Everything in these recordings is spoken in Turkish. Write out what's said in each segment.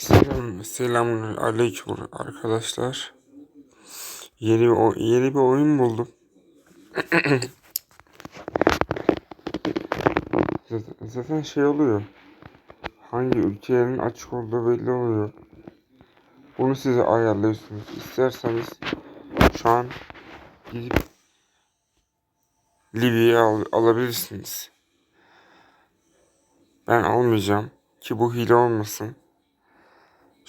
Selam, selamun aleyküm arkadaşlar. Yeni bir, yeni bir oyun buldum. zaten, zaten şey oluyor. Hangi ülkelerin açık olduğu belli oluyor. Bunu size ayarlıyorsunuz. İsterseniz şu an gidip Libya'yı al- alabilirsiniz. Ben almayacağım ki bu hile olmasın.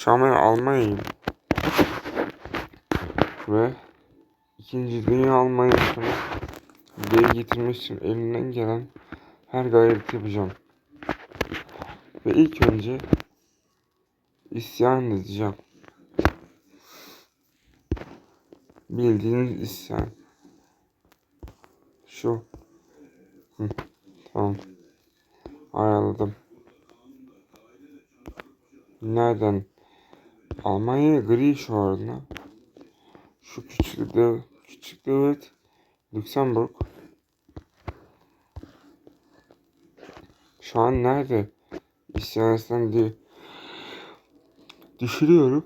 Ben Almanya'yım. Ve İkinci Dünya Almanya'sını geri getirmek için elimden gelen her gayreti yapacağım. Ve ilk önce isyan edeceğim. Bildiğiniz isyan. Şu. Hı, tamam. Ayarladım. Nereden? Almanya gri şu anda. Şu küçük dev, küçük devlet Lüksemburg. Şu an nerede? İsyan etsem diye düşünüyorum.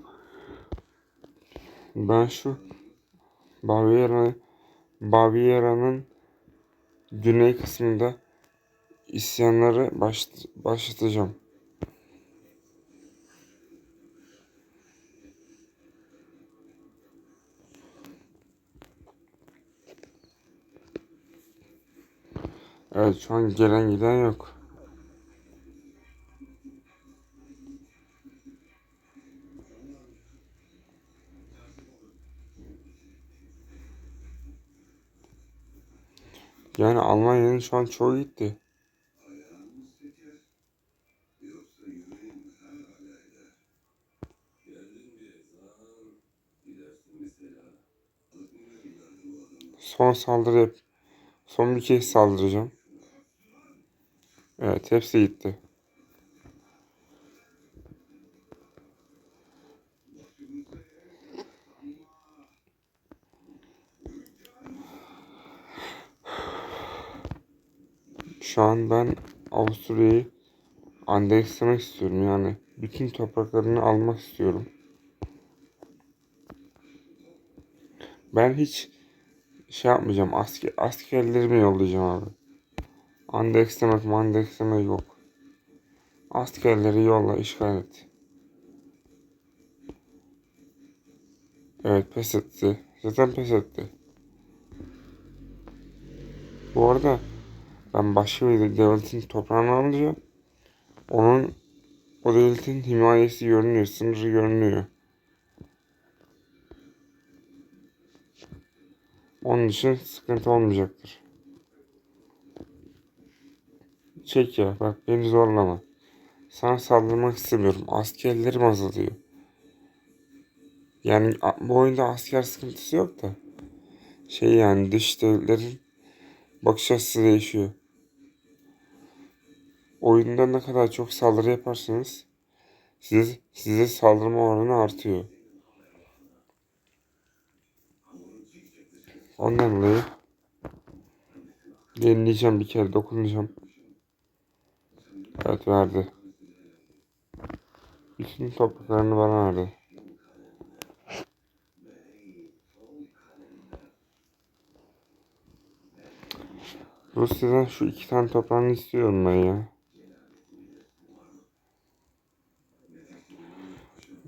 Ben şu Baviera Baviera'nın güney kısmında isyanları baş, başlatacağım. Evet şu an gelen giden yok. Yani Almanya'nın şu an çoğu gitti. Son saldırı yap. Son bir kez saldıracağım. Evet hepsi gitti. Şu an ben Avusturya'yı andekslemek istiyorum yani. Bütün topraklarını almak istiyorum. Ben hiç şey yapmayacağım. Asker, askerlerimi yollayacağım abi. Andekslemek mandeklemek yok. Askerleri yolla işgal et. Evet pes etti. Zaten pes etti. Bu arada ben başka bir devletin toprağını alacağım. Onun o devletin himayesi görünüyor, sınırı görünüyor. Onun için sıkıntı olmayacaktır. Çek ya bak beni zorlama. Sana saldırmak istemiyorum. Askerlerim azalıyor. Yani bu oyunda asker sıkıntısı yok da. Şey yani dış devletlerin bakış açısı değişiyor. Oyunda ne kadar çok saldırı yaparsanız size, size saldırma oranı artıyor. Ondan dolayı yenileyeceğim bir kere dokunacağım. Evet verdi. Bütün topraklarını bana verdi. Rusya'dan şu iki tane toprağını istiyorum ben ya.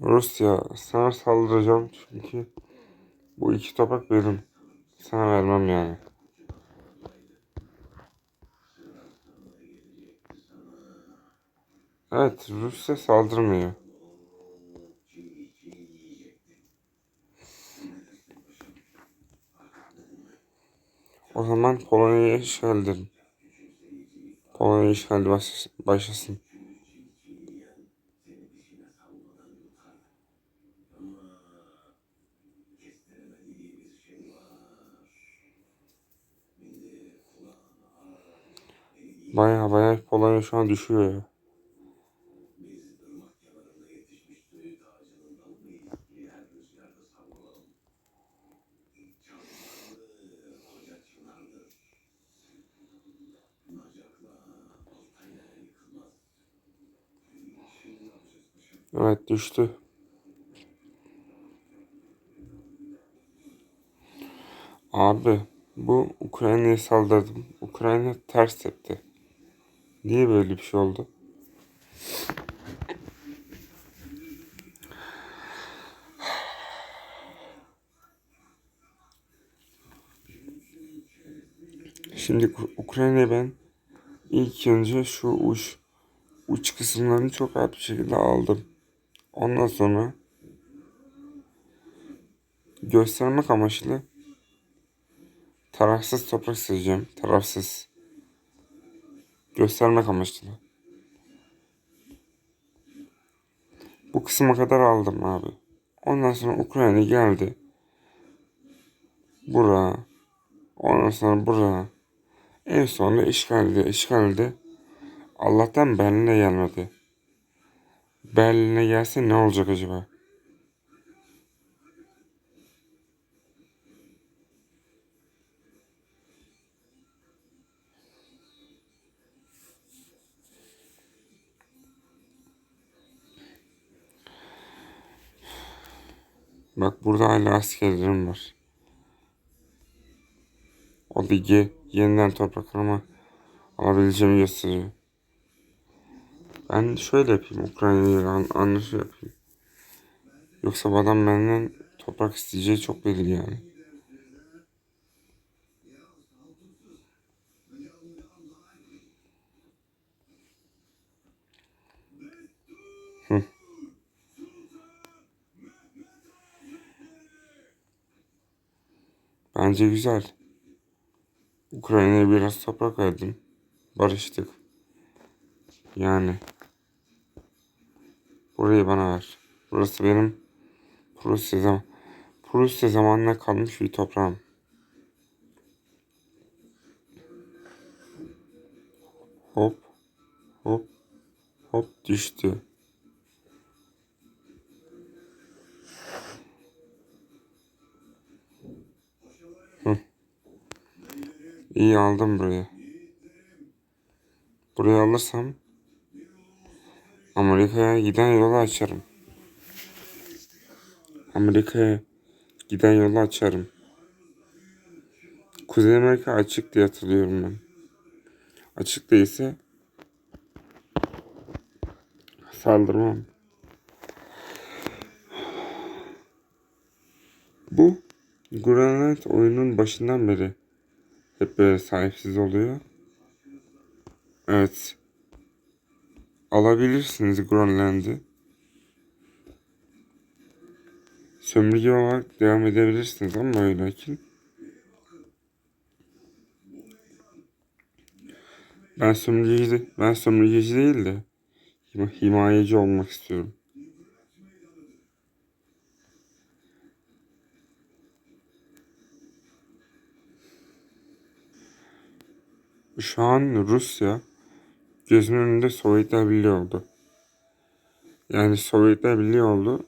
Rusya sana saldıracağım çünkü bu iki toprak benim. Sana vermem yani. Evet Rusya saldırmıyor. O zaman Polonya'ya işgal edelim. Polonya işgali baş, başlasın. Baya baya Polonya şu an düşüyor ya. Evet düştü. Abi bu Ukrayna'ya saldırdım. Ukrayna ters tepti. Niye böyle bir şey oldu? Şimdi Uk- Ukrayna'ya ben ilk önce şu uç uç kısımlarını çok rahat bir şekilde aldım. Ondan sonra göstermek amaçlı tarafsız toprak sileceğim. Tarafsız. Göstermek amaçlı. Bu kısma kadar aldım abi. Ondan sonra Ukrayna geldi. Bura. Ondan sonra bura. En sonunda işgalde, işgalde. Allah'tan Berlin'e gelmedi. Berlin'e gelse ne olacak acaba? Bak burada hala askerlerim var. O ligi yeniden topraklarıma alabileceğimi gösteriyor. Ben şöyle yapayım. Ukrayna'yla an anlaşma yapayım. Yoksa adam benden toprak isteyeceği çok belli yani. Hı. Bence güzel. Ukrayna'ya biraz toprak verdim. Barıştık. Yani. Burayı bana ver. Burası benim Prusya zaman Prusya zamanına kalmış bir toprağım. Hop. Hop. Hop düştü. İyi aldım buraya. Burayı alırsam Amerika'ya giden yolu açarım. Amerika'ya giden yolu açarım. Kuzey Amerika açık diye hatırlıyorum ben. Açık değilse saldırmam. Bu Grönland oyunun başından beri hep böyle sahipsiz oluyor. Evet. Alabilirsiniz Grönland'i. Sömürge olarak devam edebilirsiniz ama öyle lakin ben sömürgeci, ben sömürgeci değil de hima- himayeci olmak istiyorum. Şu an Rusya gözümün önünde Sovyetler Birliği oldu. Yani Sovyetler Birliği oldu.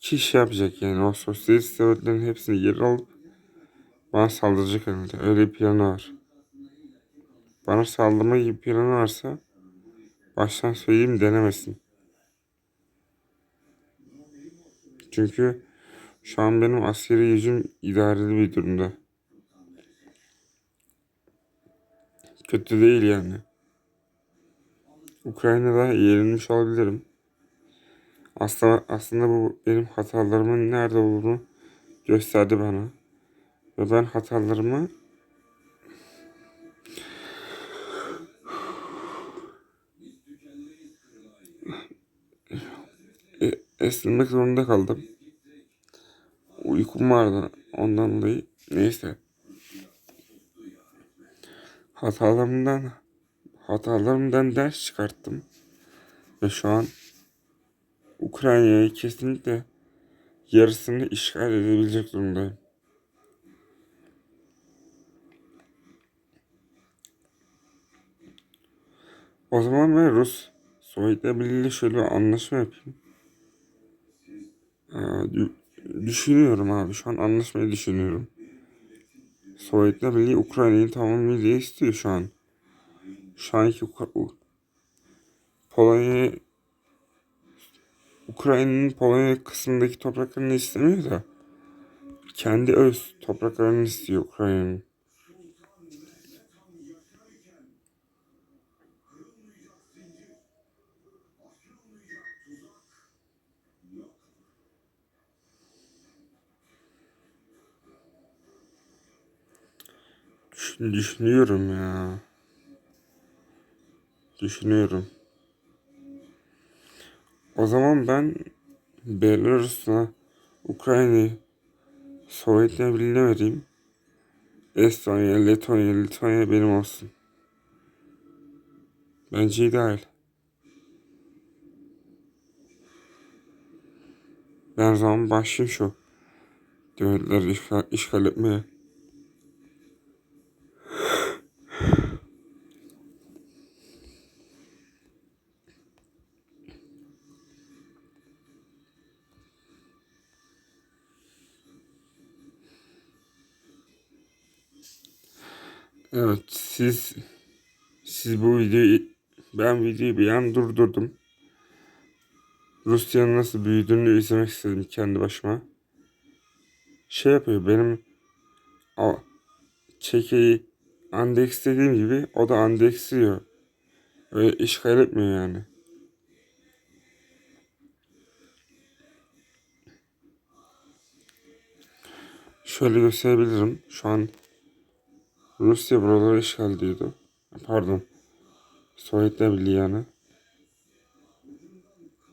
Ki şey yapacak yani o sosyalist devletlerin hepsini geri alıp bana saldıracak herhalde. Öyle bir planı var. Bana saldırma gibi planı varsa baştan söyleyeyim denemesin. Çünkü şu an benim askeri gücüm idareli bir durumda. Kötü değil yani. Ukrayna'da yenilmiş olabilirim. Aslında, aslında bu benim hatalarımın nerede olduğunu gösterdi bana. Ve ben hatalarımı e, esnemek zorunda kaldım. Uykum vardı ondan dolayı. Neyse. Hatalarımdan hatalarımdan ders çıkarttım. Ve şu an Ukrayna'yı kesinlikle yarısını işgal edebilecek durumdayım. O zaman ben Rus Sovyetler Birliği ile şöyle bir anlaşma yapayım. Ee, dü- düşünüyorum abi. Şu an anlaşmayı düşünüyorum. Sovyetler Birliği Ukrayna'yı tamamıyla istiyor şu an. Şu anki Polonya'yı Ukrayna'nın Polonya kısmındaki topraklarını istemiyor da kendi öz topraklarını istiyor Ukrayna'nın. Düşün- düşünüyorum ya. Düşünüyorum. O zaman ben Belarus'la Ukrayna'yı Sovyetler Birliği'ne vereyim. Estonya, Letonya, Litonya benim olsun. Bence ideal. Ben o zaman başlayayım şu devletleri işgal, işgal etmeye. Evet siz siz bu videoyu ben videoyu bir an durdurdum. Rusya'nın nasıl büyüdüğünü izlemek istedim kendi başıma. Şey yapıyor benim o çekeyi Andex dediğim gibi o da Andex diyor. Öyle işgal etmiyor yani. Şöyle gösterebilirim. Şu an Rusya buraları işgal ediyordu. Pardon. Sovyetler Birliği yani.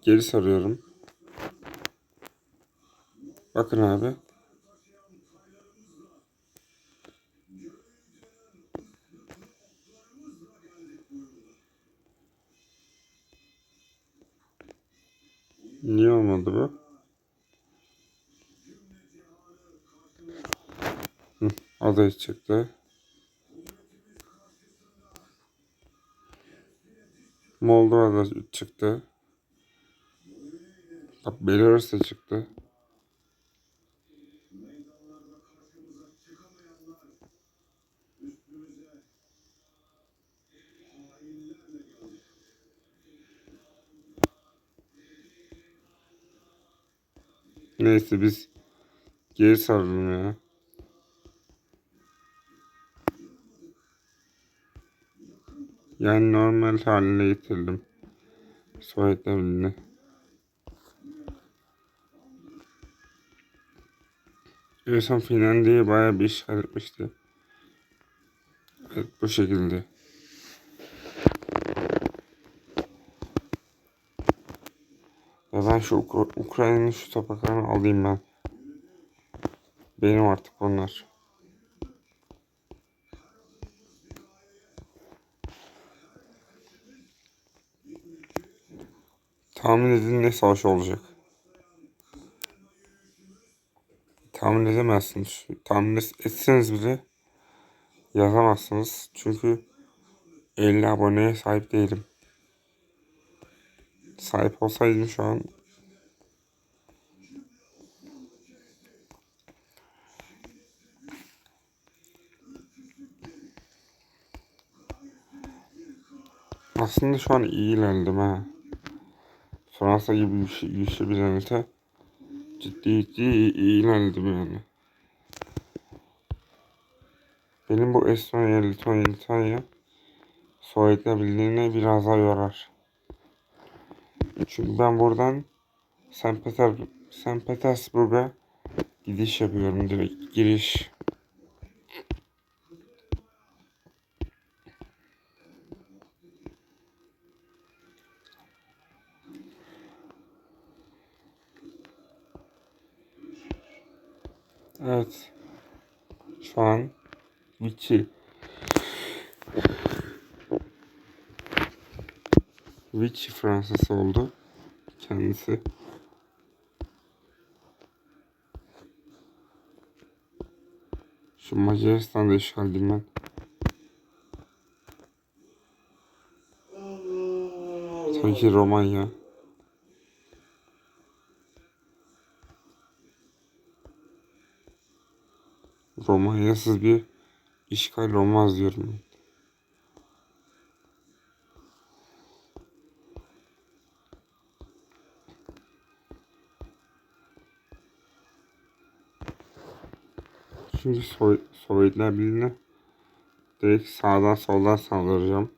Geri sarıyorum. Bakın abi. Niye olmadı bu? Hı, aday çıktı. Moldova'da çıktı. Bak Belarus da çıktı. Neyse biz geri saralım ya. Yani normal haline getirdim. En son Finlandiya'yı bayağı bir işgal etmişti. Evet bu şekilde. Ya ben şu Uk- Ukrayna'nın şu topraklarını alayım ben. Benim artık onlar. Tahmin edin ne savaş olacak. Tahmin edemezsiniz. Tahmin etseniz bile yazamazsınız. Çünkü 50 aboneye sahip değilim. Sahip olsaydım şu an aslında şu an iyi ilerledim ha. Fransa gibi güçlü, güçlü bir devlete ciddi ciddi iyi ilerledim yani. Benim bu Estonya, Litonya, Litonya Sovyetler Birliği'ne biraz daha yorar. Çünkü ben buradan St. Petersburg'a gidiş yapıyorum direkt giriş. Evet. Şu an Vichy. Vichy Fransız oldu. Kendisi. Şu Macaristan'da işgal edeyim ben. Tabii ki Romanya. Romanya'sız bir işgal olmaz diyorum. Şimdi Soy Sovyetler Birliği'ne direkt sağdan soldan saldıracağım.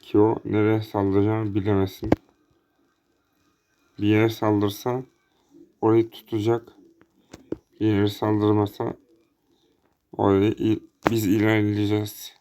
Ki o nereye saldıracağımı bilemesin. Bir yere saldırsa orayı tutacak. Bir yere saldırmasa il- biz ilerleyeceğiz.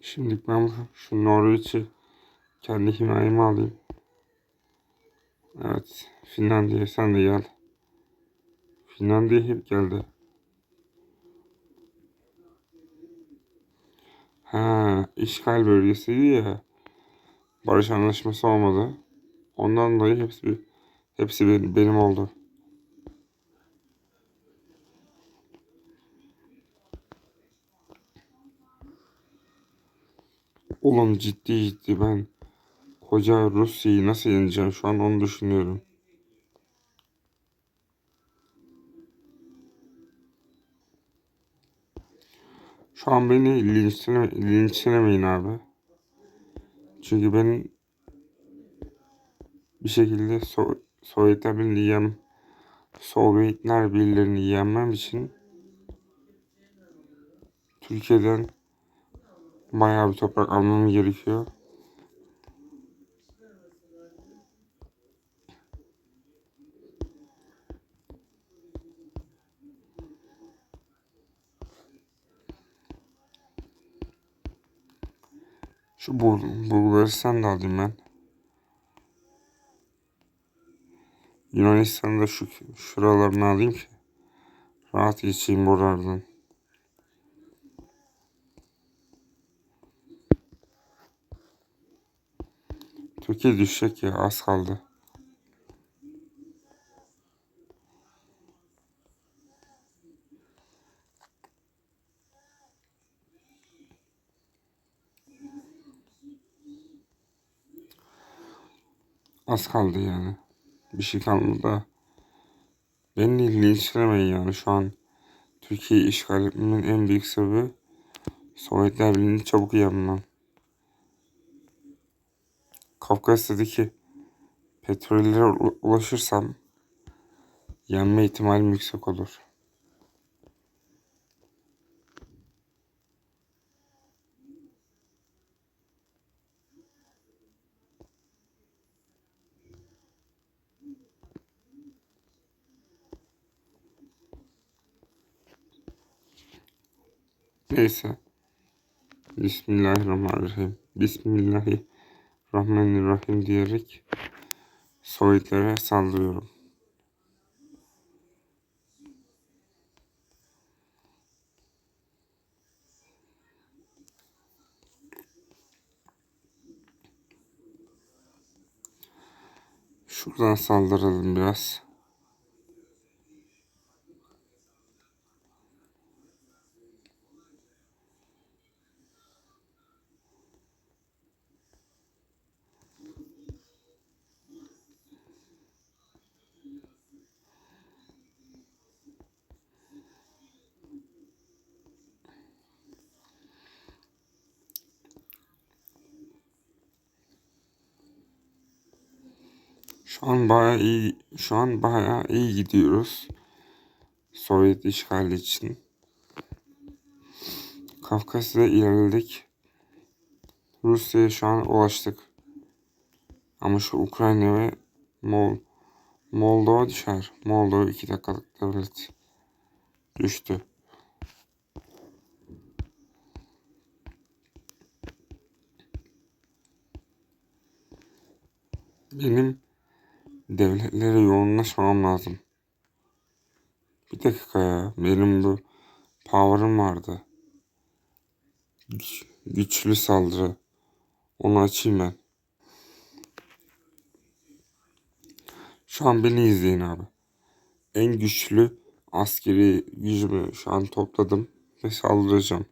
Şimdi ben şu Norveç'i kendi himayeme alayım. Evet. Finlandiya sen de gel. Finlandiya hep geldi. Ha, işgal bölgesiydi ya. Barış anlaşması olmadı. Ondan dolayı hepsi hepsi benim, oldu. Oğlum ciddi ciddi ben koca Rusya'yı nasıl yeneceğim şu an onu düşünüyorum. Şu an beni linçleme, linçlemeyin abi. Çünkü ben bir şekilde so Sovyetler Birliği'ni yem Sovyetler Birliği'ni yenmem için Türkiye'den bayağı bir toprak almam gerekiyor. Şu Bul Bulgaristan da alayım ben. Yunanistan'da da şu şuralarını alayım ki rahat geçeyim buralardan. Türkiye düşecek ya az kaldı. Az kaldı yani. Bir şey kalmadı da. Beni linçlemeyin yani şu an Türkiye'yi işgal etmemin en büyük sebebi Sovyetler Birliği'ni çabuk yenmem. Kafkasya'daki petrollere ulaşırsam yenme ihtimalim yüksek olur. Neyse. Bismillahirrahmanirrahim. Bismillahirrahmanirrahim diyerek Sovyetlere saldırıyorum. Şuradan saldıralım biraz. Şu an bayağı iyi, şu an bayağı iyi gidiyoruz. Sovyet işgali için. Kafkasya'da ilerledik. Rusya'ya şu an ulaştık. Ama şu Ukrayna ve Mol Moldova düşer. Moldova iki dakikalık devlet düştü. Benim devletlere yoğunlaşmam lazım. Bir dakika ya. Benim bu power'ım vardı. Güç, güçlü saldırı. Onu açayım ben. Şu an beni izleyin abi. En güçlü askeri gücümü şu an topladım ve saldıracağım.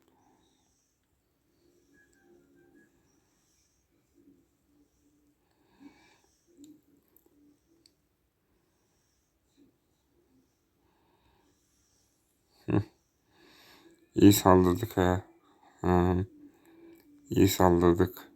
İyi saldırdık ha. ha. İyi saldırdık.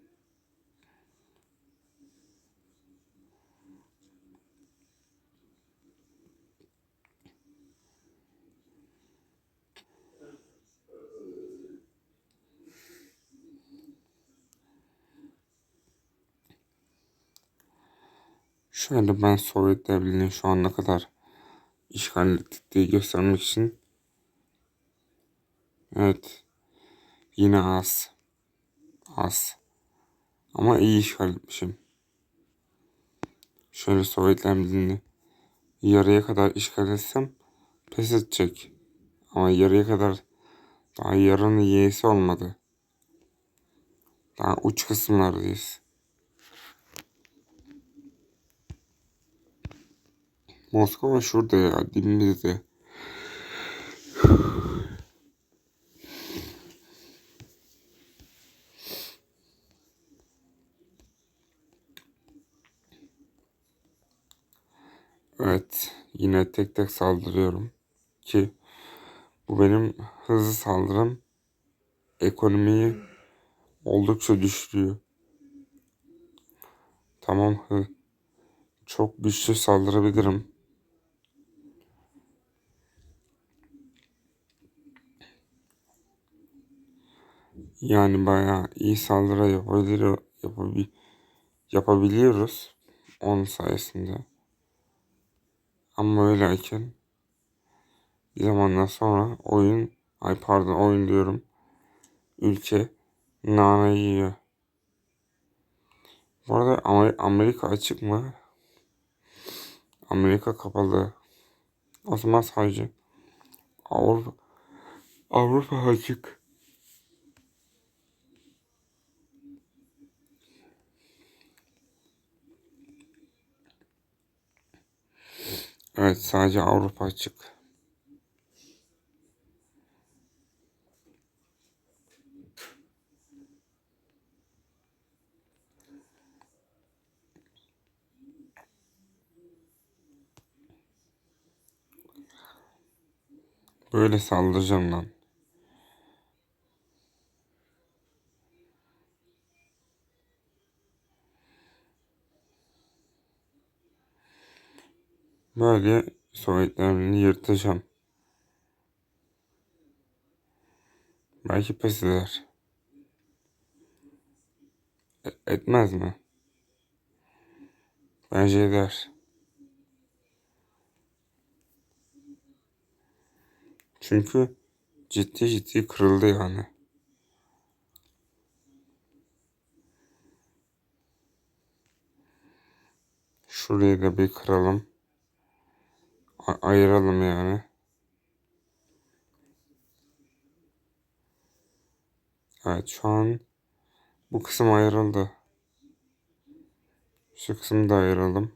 Şöyle ben Sovyet Devleti'nin şu an ne kadar işgal ettiği göstermek için evet yine az az ama iyi işgal etmişim. Şöyle Sovyet Devleti'ni yarıya kadar işgal etsem pes edecek. Ama yarıya kadar daha yarının yeğesi olmadı. Daha uç kısımlardayız. Moskova şurada ya dibimizde. Evet yine tek tek saldırıyorum ki bu benim hızlı saldırım ekonomiyi oldukça düşürüyor. Tamam. Çok güçlü saldırabilirim. Yani bayağı iyi saldırı yapabiliyor, yapabil, yapabiliyoruz onun sayesinde. Ama öyleyken bir zamandan sonra oyun, ay pardon oyun diyorum, ülke nane yiyor. Bu arada Amerika açık mı? Amerika kapalı. O zaman sadece Avrupa, Avrupa açık. Evet sadece Avrupa açık. Böyle saldıracağım lan. Böyle Sovyetlerini yırtacağım. Belki pes eder. E- etmez mi? Bence eder. Çünkü ciddi ciddi kırıldı yani. Şurayı da bir kıralım. Ayıralım yani. Evet şu an bu kısım ayrıldı. Şu kısmı da ayıralım.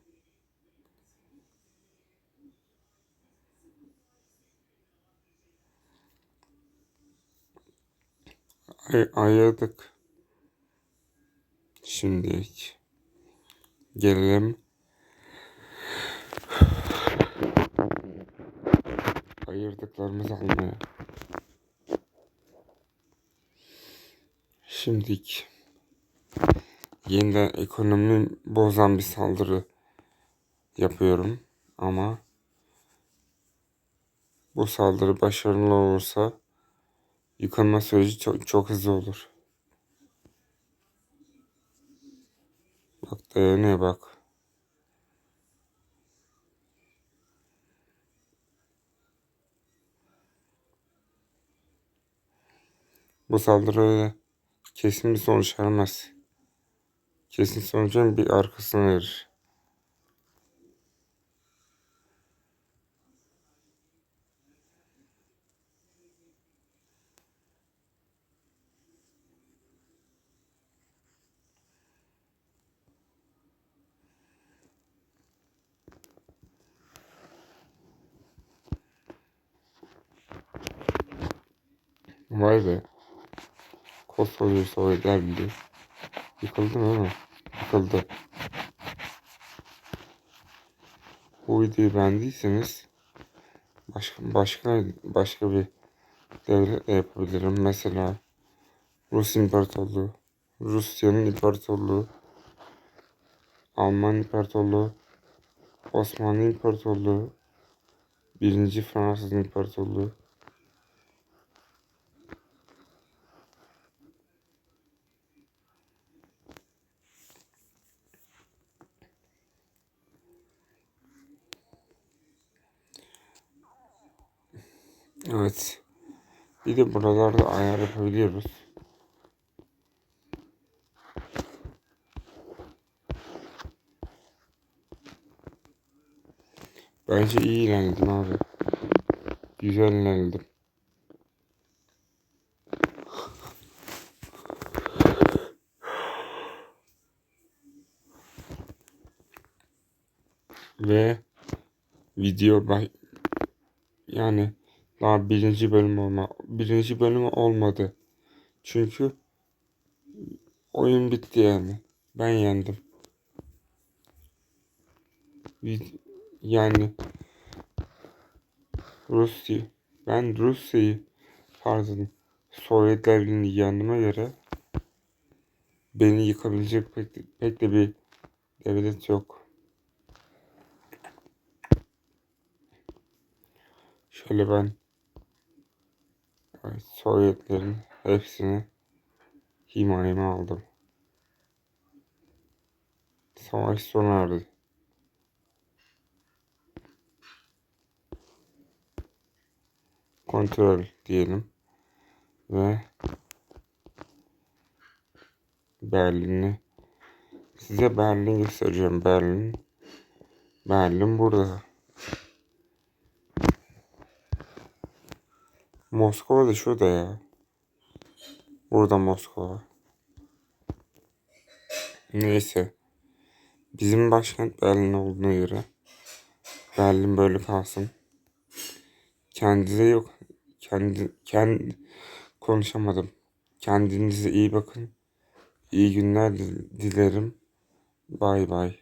Ay ayırdık. Şimdi gelelim ayırdıklarımızı almaya. Şimdik yeniden ekonomi bozan bir saldırı yapıyorum ama bu saldırı başarılı olursa yıkanma süreci çok, çok hızlı olur. Bak dayanıyor bak. Bu saldırı kesin bir sonuç vermez. Kesin sonucun bir arkasını verir. Vay be. Koskoca Sovyetler Birliği. Yıkıldı mı? Yıkıldı. Bu videoyu beğendiyseniz başka başka başka bir devlet de yapabilirim. Mesela Rus İmparatorluğu, Rusya'nın İmparatorluğu, Alman İmparatorluğu, Osmanlı İmparatorluğu, Birinci Fransız İmparatorluğu. Evet. Bir de buralarda ayar yapabiliyoruz. Bence iyi ilerledim abi. Güzel ilerledim. Ve video bay yani daha birinci bölüm olma birinci bölüm olmadı. Çünkü oyun bitti yani. Ben yendim. Yani Rusya ben Rusya'yı pardon Sovyetler Birliği'ni yendiğime göre beni yıkabilecek pek, pek de bir devlet yok. Şöyle ben Sovyetlerin hepsini himayeme aldım. Savaş sona erdi. Kontrol diyelim. Ve Berlin'i size Berlin göstereceğim. Berlin Berlin burada. Moskova da şurada ya. Burada Moskova. Neyse. Bizim başkent Berlin olduğuna göre Berlin böyle kalsın. Kendinize yok. Kendi, kendi konuşamadım. Kendinize iyi bakın. İyi günler dil- dilerim. Bay bay.